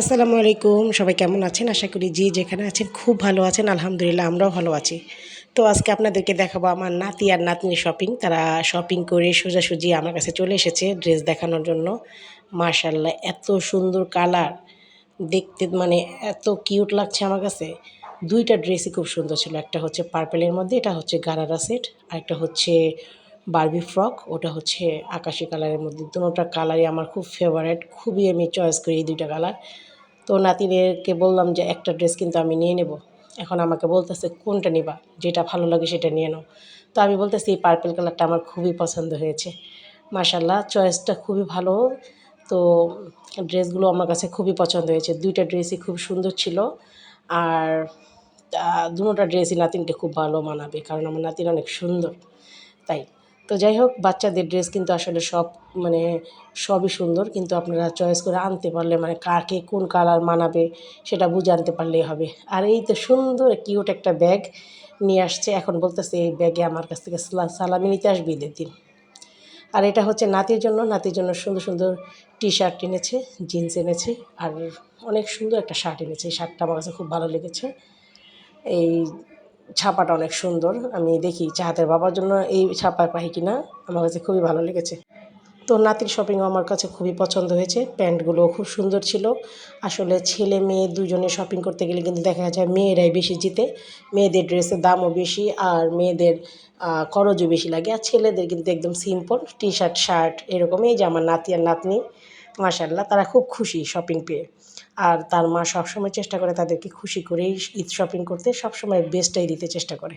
আসসালামু আলাইকুম, সবাই কেমন আছেন? আশা করি জি যেখানে আছেন খুব ভালো আছেন, আলহামদুলিল্লাহ আমরাও ভালো আছি। তো আজকে আপনাদেরকে দেখাবো আমার নাতি আর নাতনির শপিং তারা শপিং করে সোজাসুজি আমার কাছে চলে এসেছে ড্রেস দেখানোর জন্য। মার্শাল্লাহ এত সুন্দর কালার। দেখতে মানে এত কিউট লাগছে আমার কাছে। দুইটা ড্রেসই খুব সুন্দর ছিল, একটা হচ্ছে পার্পেলের মধ্যে, এটা হচ্ছে গারারা সেট আর একটা হচ্ছে বারবি ফ্রক ওটা হচ্ছে আকাশি কালারের মধ্যে। দুটোটা কালারই আমার খুব ফেভারেট খুবই আমি চয়েস করি এই দুইটা কালার তো নাতিদেরকে বললাম যে, একটা ড্রেস কিন্তু আমি নিয়ে নেব। এখন আমাকে বলতেছে, কোনটা নিবা? যেটা ভালো লাগে সেটা নিয়ে নাও। তো আমি বলতেছি, এই পার্পেল কালারটা আমার খুবই পছন্দ হয়েছে। মাশাল্লাহ চয়েসটা খুবই ভালো। তো ড্রেসগুলো আমার কাছে খুবই পছন্দ হয়েছে। দুইটা ড্রেসই খুব সুন্দর ছিল। আর দুটোটা ড্রেসই নাতিনকে খুব ভালো মানাবে, কারণ আমার নাতিন অনেক সুন্দর। তাই। তো যাই হোক, বাচ্চাদের ড্রেস কিন্তু আসলে সব মানে সবই সুন্দর, কিন্তু আপনারা চয়েস করে আনতে পারলে মানে কাকে কোন কালার মানাবে সেটা বুঝে আনতে পারলেই হবে। আর এই তো সুন্দর কিউট একটা ব্যাগ নিয়ে আসছে, এখন বলতেছে এই ব্যাগে আমার কাছ থেকে সালামি নিতে আসবে ঈদের দিন। আর এটা হচ্ছে নাতির জন্য নাতির জন্য সুন্দর সুন্দর টি শার্ট এনেছে জিন্স এনেছে, আর অনেক সুন্দর একটা শার্ট এনেছে, এই শার্টটা আমার কাছে খুব ভালো লেগেছে। এই ছাপাটা অনেক সুন্দর। আমি দেখি চাহাতের বাবার জন্য এই ছাপা পাই কিনা। আমার কাছে খুবই ভালো লেগেছে। তো নাতির শপিংও আমার কাছে খুবই পছন্দ হয়েছে। প্যান্টগুলোও খুব সুন্দর ছিল। আসলে ছেলে মেয়ে দুজনে শপিং করতে গেলে কিন্তু দেখা যায় মেয়েরাই বেশি জিতে। মেয়েদের ড্রেসের দামও বেশি আর মেয়েদের খরচও বেশি লাগে। আর ছেলেদের কিন্তু একদম সিম্পল টি শার্ট শার্ট এরকমই যে আমার নাতি আর নাতনি। মাসাল্লাহ তারা খুব খুশি শপিং পেয়ে। আর তার মা সবসময় চেষ্টা করে তাদেরকে খুশি করেই ঈদ শপিং করতে, সবসময় বেস্টটাই দিতে চেষ্টা করে।